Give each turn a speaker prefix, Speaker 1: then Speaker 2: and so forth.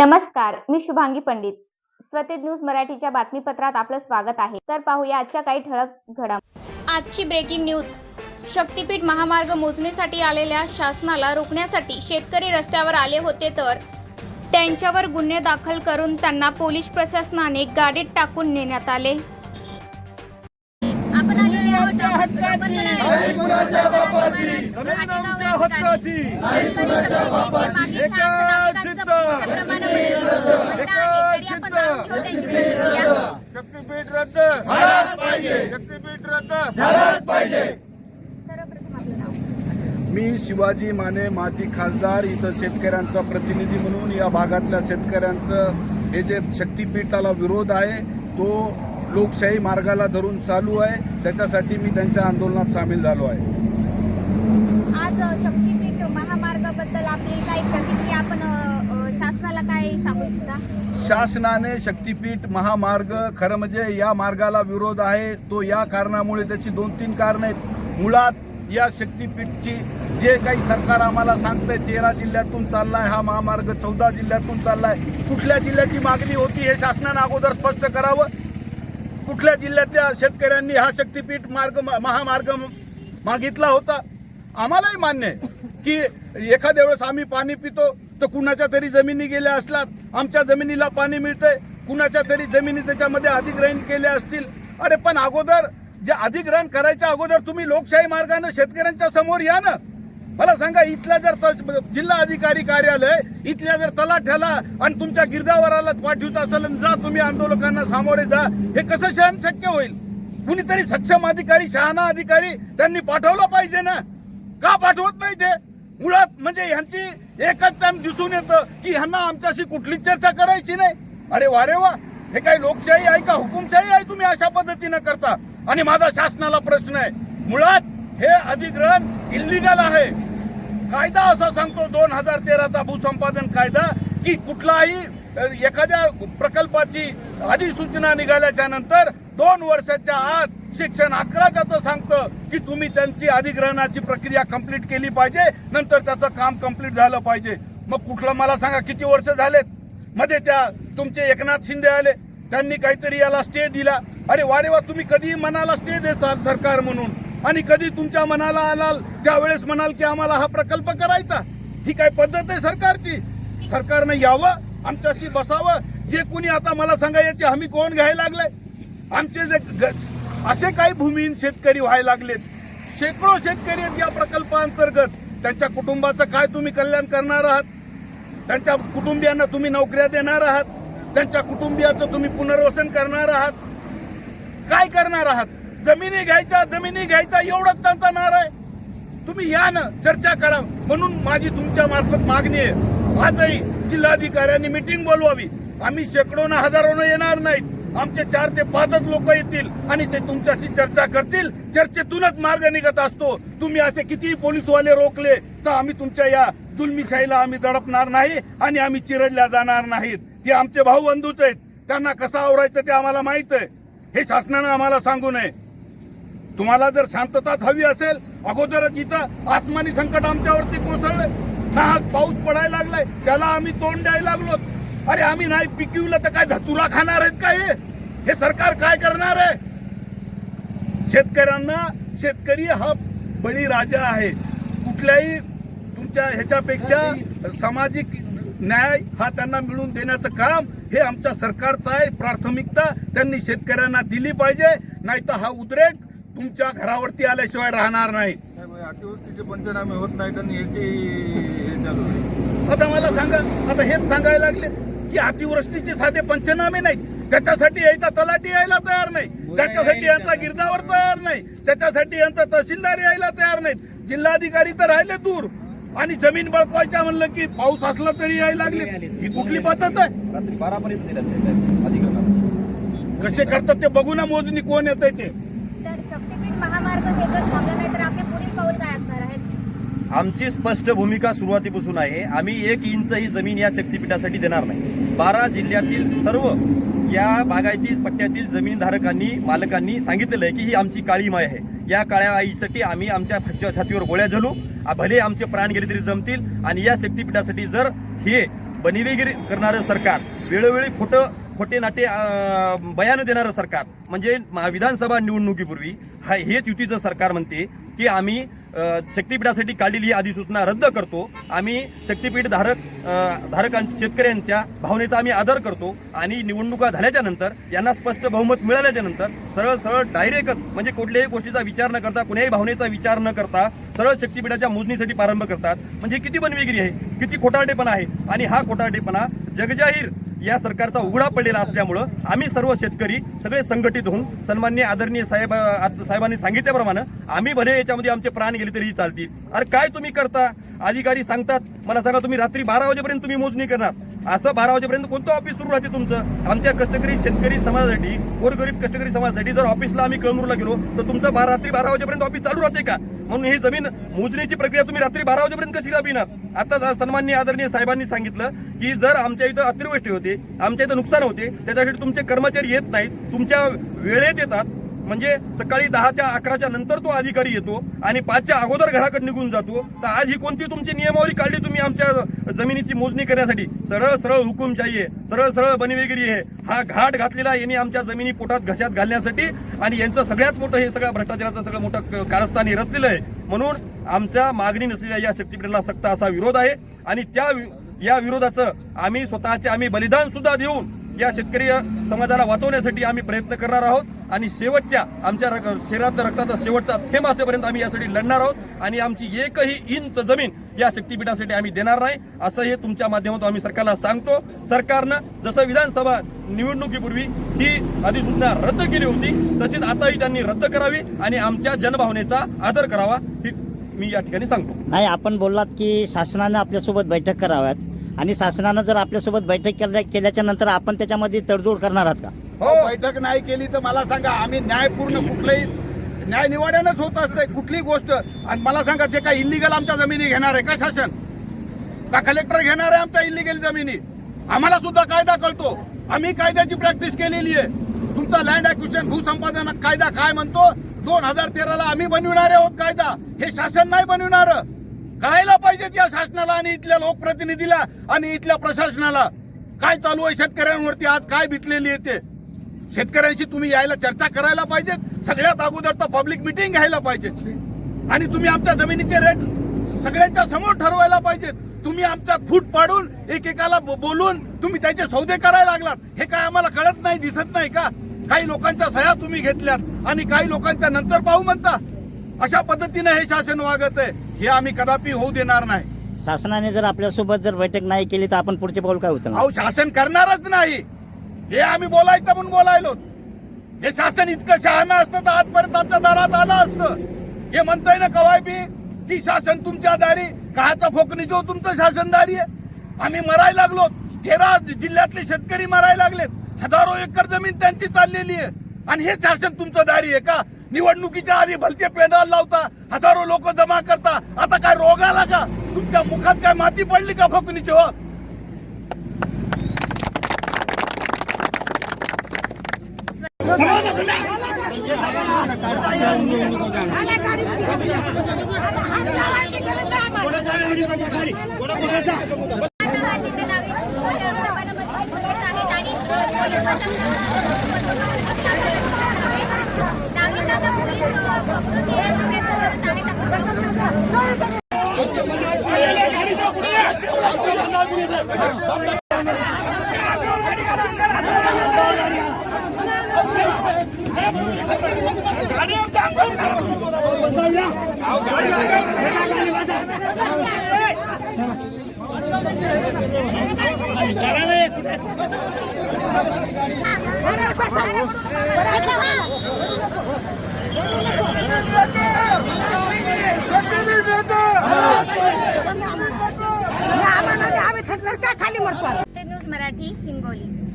Speaker 1: नमस्कार मी शुभांगी पंडित. स्वतेज न्यूज मराठीच्या बातमीपत्रात आपलं स्वागत आहे. तर पाहूया आजच्या काही ठळक घडामोडी
Speaker 2: आजची ब्रेकिंग न्यूज शक्तीपीठ महामार्ग मोजणीसाठी आलेल्या शासनाला रोखण्यासाठी शेतकरी रस्त्यावर आले होते तर त्यांच्यावर गुन्हे दाखल करून त्यांना पोलीस प्रशासनाने गाडीत टाकून नेण्यात आले. आपण आलेले आहोत
Speaker 3: नाही कुणाच्या बापाची. जमीन आमच्या हक्काची. एकाच चित्त एकाच चित्त शक्तीपीठ रद्द. झालाच पाहिजे. शक्तीपीठ रद्द. झालाच पाहिजे.
Speaker 4: मी शिवाजी माने माजी खासदार इथं शेतकऱ्यांचा प्रतिनिधी म्हणून या भागातल्या शेतकऱ्यांचं हे जे शक्तीपीठाला विरोध आहे तो लोकशाही मार्गाला धरून चालू आहे. त्याच्यासाठी मी त्यांच्या आंदोलनात सामील झालो आहे.
Speaker 2: आज शक्तीपीठ महामार्गाबद्दल आपली काय प्रतिक्रिया आपण शासनाला काय सांगू इच्छिता?
Speaker 4: शासनाने शक्तीपीठ महामार्ग खरं म्हणजे या मार्गाला विरोध आहे. तो या कारणामुळे त्याची दोन तीन कारणं आहेत. मुळात या शक्तीपीठची जे काही सरकार आम्हाला सांगतंय तेरा जिल्ह्यातून चाललाय हा महामार्ग चौदा जिल्ह्यातून चाललाय. कुठल्या जिल्ह्याची मागणी होती हे शासनानं अगोदर स्पष्ट करावं? कुठल्या जिल्ह्यातल्या शेतकऱ्यांनी हा शक्तीपीठ मार्ग महामार्ग मागितला होता? आम्हालाही मान्य आहे की एखाद्या वेळेस आम्ही पाणी पितो तर कुणाच्या तरी जमिनी गेल्या असलात आमच्या जमिनीला पाणी मिळतंय. कुणाच्या तरी जमिनी त्याच्यामध्ये अधिग्रहण केले असतील. अरे पण अगोदर जे अधिग्रहण करायच्या अगोदर तुम्ही लोकशाही मार्गाने शेतकऱ्यांच्या समोर या ना. मला सांगा इथल्या जर जिल्हा अधिकारी कार्यालय इथल्या जर तलाठ्याला आणि तुमच्या गिरदावराला पाठवत असेल जा तुम्ही आंदोलकांना सामोरे जा हे कसं सहन शक्य होईल? कुणीतरी सक्षम अधिकारी शहाणा अधिकारी त्यांनी पाठवला पाहिजे ना. का पाठवत नाही ते? मुळात म्हणजे ह्यांची एकच टाइम दिसून येतं की ह्यांना आमच्याशी कुठलीच चर्चा करायची नाही. अरे वा रे वा. हे काही लोकशाही आहे का? हुकुमशाही आहे तुम्ही अशा पद्धतीनं करता. आणि माझा शासनाला प्रश्न आहे. मुळात हे अधिग्रहण इलिगल आहे. कायदा असा सांगतो दोन हजार तेराचा भूसंपादन कायदा की कुठलाही एखाद्या प्रकल्पाची अधिसूचना निघाल्याच्या नंतर दोन वर्षाच्या आत शिक्षण अकरा त्याचं सांगतं की तुम्ही त्यांची अधिग्रहणाची प्रक्रिया कंप्लीट केली पाहिजे नंतर त्याचं काम कंप्लीट झालं पाहिजे. मग कुठलं मला सांगा किती वर्ष झालेत? मध्ये त्या तुमचे एकनाथ शिंदे आले त्यांनी काहीतरी याला स्टे दिला. अरे वारे वा तुम्ही कधी मनाला स्टे देसाल सरकार म्हणून. आणि कधी तुमच्या मनाला आलाल त्यावेळेस म्हणाल की आम्हाला हा प्रकल्प करायचा. ही काय पद्धत आहे सरकारची? सरकारनं यावं आमच्याशी बसावं. जे कुणी आता मला सांगा याची हमी कोण घ्यायला लागलाय? आमचे जे ग- असे काही भूमिहीन शेतकरी व्हायला लागलेत. शेकडो शेतकरी आहेत या प्रकल्पाअंतर्गत त्यांच्या कुटुंबाचं काय तुम्ही कल्याण करणार आहात? त्यांच्या कुटुंबियांना तुम्ही नोकऱ्या देणार आहात? त्यांच्या कुटुंबियाचं तुम्ही पुनर्वसन करणार आहात? काय करणार आहात? जमिनी घ्यायच्या जमिनी घ्यायच्या एवढंच त्यांचा नार आहे. तुम्ही या ना चर्चा करा. म्हणून माझी तुमच्या मार्फत मागणी आहे. आजही जिल्हाधिकाऱ्यांनी मिटिंग बोलवावी. आम्ही शेकडोनं हजारोनं येणार नाहीत. आमचे चार ते पाचच लोक येतील आणि ते तुमच्याशी चर्चा करतील. चर्चेतूनच मार्ग निघत असतो. तुम्ही असे कितीही पोलीसवाले रोखले तर आम्ही तुमच्या या जुलमीशाहीला आम्ही दडपणार नाही आणि आम्ही चिरडल्या जाणार नाहीत. ते आमचे भाऊ बंधूच आहेत. त्यांना कसं आवरायचं ते आम्हाला माहीत आहे. हे शासनानं आम्हाला सांगू नये. तुम्हाला जर शांतताच हवी असेल अगोदरच इथं आसमानी संकट आमच्यावरती कोसळलंय. नाहक पाऊस पडायला लागलाय. त्याला आम्ही तोंड द्यायला लागलो अरे आम्ही नाही पिकविलं तर काय धतुरा खाणार आहेत का हे? सरकार काय करणार आहे? शेतकऱ्यांना शेतकरी हा बळीराजा आहे. कुठल्याही तुमच्या ह्याच्यापेक्षा सामाजिक न्याय हा त्यांना मिळवून देण्याचं काम हे आमच्या सरकारचं आहे. प्राथमिकता त्यांनी शेतकऱ्यांना दिली पाहिजे नाही तर हा उद्रेक तुमच्या घरावरती आल्याशिवाय राहणार नाही.
Speaker 3: अतिवृष्टीचे पंचनामे होत याची हे चालू आहे.
Speaker 4: आता मला सांगा आता हेच सांगायला लागले. की अतिवृष्टीचे साधे पंचनामे नाहीत. त्याच्यासाठी यायचा तलाठी यायला तयार नाही. त्याच्यासाठी यांचा गिरदावर तयार नाही. त्याच्यासाठी यांचा तहसीलदार यायला तयार नाहीत. जिल्हाधिकारी तर राहिले दूर. आणि जमीन बळकवायच्या म्हणलं की पाऊस असला तरी यायला लागले ही कुठली पद्धत आहे?
Speaker 5: बारापर्यंत
Speaker 4: कसे करतात ते बघू ना मोजणी कोण येत ते.
Speaker 2: तर शक्तीपीठ महामार्ग हे जर थांबला नाही तर आपले पुढील पाऊल काय असणार आहे
Speaker 5: आमची स्पष्ट भूमिका सुरुवातीपासून आहे. आम्ही एक इंचही जमीन या शक्तीपीठासाठी देणार नाही. बारा जिल्ह्यातील सर्व या बागायती पट्ट्यातील जमीनधारकांनी मालकांनी सांगितलेलं आहे की ही आमची काळी माय आहे. या काळ्या आईसाठी आम्ही आमच्या छातीवर गोळ्या झलू. भले आमचे प्राण गेले तरी जमतील. आणि या शक्तीपीठासाठी जर हे बनिवेगिरी करणारं सरकार वेळोवेळी खोटं खोटे नाटे बयानं देणारं सरकार म्हणजे विधानसभा निवडणुकीपूर्वी हा हेच युतीचं सरकार म्हणते की आम्ही शक्तीपीठासाठी काढलेली ही अधिसूचना रद्द करतो. आम्ही शक्तीपीठ धारक धारकां धारकांच्या शेतकऱ्यांच्या भावनेचा आम्ही आदर करतो आणि निवडणुका झाल्याच्यानंतर यांना स्पष्ट बहुमत मिळाल्याच्या नंतर सरळ सरळ डायरेक्टच म्हणजे कुठल्याही गोष्टीचा विचार न करता कुण्याही भावनेचा विचार न करता सरळ शक्तीपीठाच्या मोजणीसाठी प्रारंभ करतात. म्हणजे किती बनवेगिरी आहे? किती खोटारडेपणा आहे? आणि हा खोटारडेपणा जगजाहीर या सरकारचा उघडा पडलेला असल्यामुळं आम्ही सर्व शेतकरी सगळे संघटित होऊन सन्मान्य आदरणीय साहेब साहेबांनी सांगितल्याप्रमाणे आम्ही भले याच्यामध्ये आमचे प्राण गेले तरीही चालतील. अरे काय तुम्ही करता? अधिकारी सांगतात मला सांगा तुम्ही रात्री बारा वाजेपर्यंत तुम्ही मोजणी करणार. असं बारा वाजेपर्यंत कोणतं ऑफिस सुरू राहते तुमचं? आमच्या कष्टकरी शेतकरी समाजासाठी गोरगरीब कष्टकरी समाजासाठी जर ऑफिसला आम्ही कळमूरला गेलो तर तुमचं बारा रात्री बारा वाजेपर्यंत ऑफिस चालू राहते का? म्हणून ही जमीन मोजणीची प्रक्रिया तुम्ही रात्री बारा वाजेपर्यंत कशी राबविणार आता सन्मान्य आदरणीय साहेबांनी सांगितलं की जर आमच्या इथं अतिवृष्टी होते आमच्या इथं नुकसान होते त्याच्यासाठी तुमचे कर्मचारी येत नाहीत तुमच्या वेळेत येतात म्हणजे सकाळी दहाच्या अकराच्या नंतर तो अधिकारी येतो आणि पाचच्या अगोदर घराकडे निघून जातो. तर आज ही कोणती तुमची नियमावली काढली तुम्ही आमच्या जमिनीची मोजणी करण्यासाठी? सरळ सरळ हुकुमशाही आहे सरळ सरळ बनिवेगिरी आहे. हा घाट घातलेला यांनी आमच्या जमिनी पोटात घशात घालण्यासाठी आणि यांचं सगळ्यात मोठं हे सगळं भ्रष्टाचाराचं सगळं मोठं कारस्थान हे रचलेलं आहे म्हणून आमच्या मागणी नसलेल्या या शक्तीपीठाला सक्त असा विरोध आहे आणि त्या वि- या विरोधाचं आम्ही स्वतःचे आम्ही बलिदान सुद्धा देऊन या शेतकरी समाजाला वाचवण्यासाठी आम्ही प्रयत्न करणार आहोत. आणि शेवटच्या आमच्या रक- शरीरातल्या रक्ताचा शेवटचा थेंब असेपर्यंत आम्ही यासाठी लढणार आहोत. आणि आमची एकही इंच जमीन या शक्तीपीठासाठी आम्ही देणार नाही. असं हे तुमच्या माध्यमातून आम्ही सरकारला सांगतो. सरकारनं जसं विधानसभा निवडणुकीपूर्वी ही अधिसूचना रद्द केली होती तशीच आताही त्यांनी रद्द करावी आणि आमच्या जनभावनेचा आदर करावा ही मी या ठिकाणी सांगतो.
Speaker 6: नाही आपण बोललात की शासनानं आपल्यासोबत बैठक कराव्यात. आणि शासनानं जर आपल्यासोबत बैठक केल्या केल्याच्यानंतर आपण त्याच्यामध्ये तडजोड करणार आहात का?
Speaker 4: हो. बैठक नाही केली तर मला सांगा आम्ही न्यायपूर्ण कुठलंही न्याय निवाड्यानंच होत असते कुठली गोष्ट. आणि मला सांगा ते काय इलिगल आमच्या जमिनी घेणार आहे का शासन? का कलेक्टर घेणार आहे आमच्या इलिगल जमिनी? आम्हाला सुद्धा कायदा कळतो. आम्ही कायद्याची प्रॅक्टिस केलेली आहे. तुमचा लँड ऍक्विशन भूसंपादन कायदा काय म्हणतो? दोन हजार तेराला आम्ही बनविणारे आहोत कायदा. हे शासन नाही बनविणार. कळायला पाहिजे या शासनाला आणि इथल्या लोकप्रतिनिधीला आणि इथल्या प्रशासनाला. काय चालू आहे शेतकऱ्यांवरती? आज काय बितलेली येते शेतकऱ्यांशी तुम्ही यायला चर्चा करायला पाहिजेत. सगळ्यात अगोदर तर पब्लिक मिटिंग घ्यायला पाहिजे आणि तुम्ही आमच्या जमिनीचे रेट सगळ्यांच्या समोर ठरवायला पाहिजेत. तुम्ही आमचा फूट पाडून एकेकाला बोलून तुम्ही त्याचे सौदे करायला लागलात. हे काय आम्हाला कळत नाही दिसत नाही का? काही लोकांच्या सह्या तुम्ही घेतल्यात आणि काही लोकांच्या नंतर पाहू म्हणता. अशा पद्धतीने हे शासन वागत आहे. हे आम्ही कदापि होऊ देणार नाही.
Speaker 6: शासनाने जर आपल्यासोबत जर बैठक नाही केली तर आपण पुढचे पाऊल काय उचलणार?
Speaker 4: अहो शासन करणारच नाही. हे आम्ही बोलायचं म्हणून बोलायलो. हे शासन इतकं शहाणं असतं तर आजपर्यंत आमच्या दारात आलं असतं. हे म्हणतंय ना कवाय बी की शासन तुमच्या दारी काहाचा फोकणी जो तुमचं शासनदारी आहे. आम्ही मरायला लागलो. तेरा जिल्ह्यातले शेतकरी मरायला लागलेत. हजारो एकर जमीन त्यांची चाललेली आहे. आणि हे शासन तुमचं दारी आहे का? निवडणुकीच्या आधी भलते पेंडाल लावता हजारो लोक जमा करता. आता काय रोग आला का? तुमच्या मुखात काय माती पडली का फोकणीची हो?
Speaker 2: पोलीस पकडून नेण्याचा प्रयत्न करत आहेत
Speaker 7: आम्ही थरथर का खाली मरतो.
Speaker 2: न्यूज मराठी हिंगोली.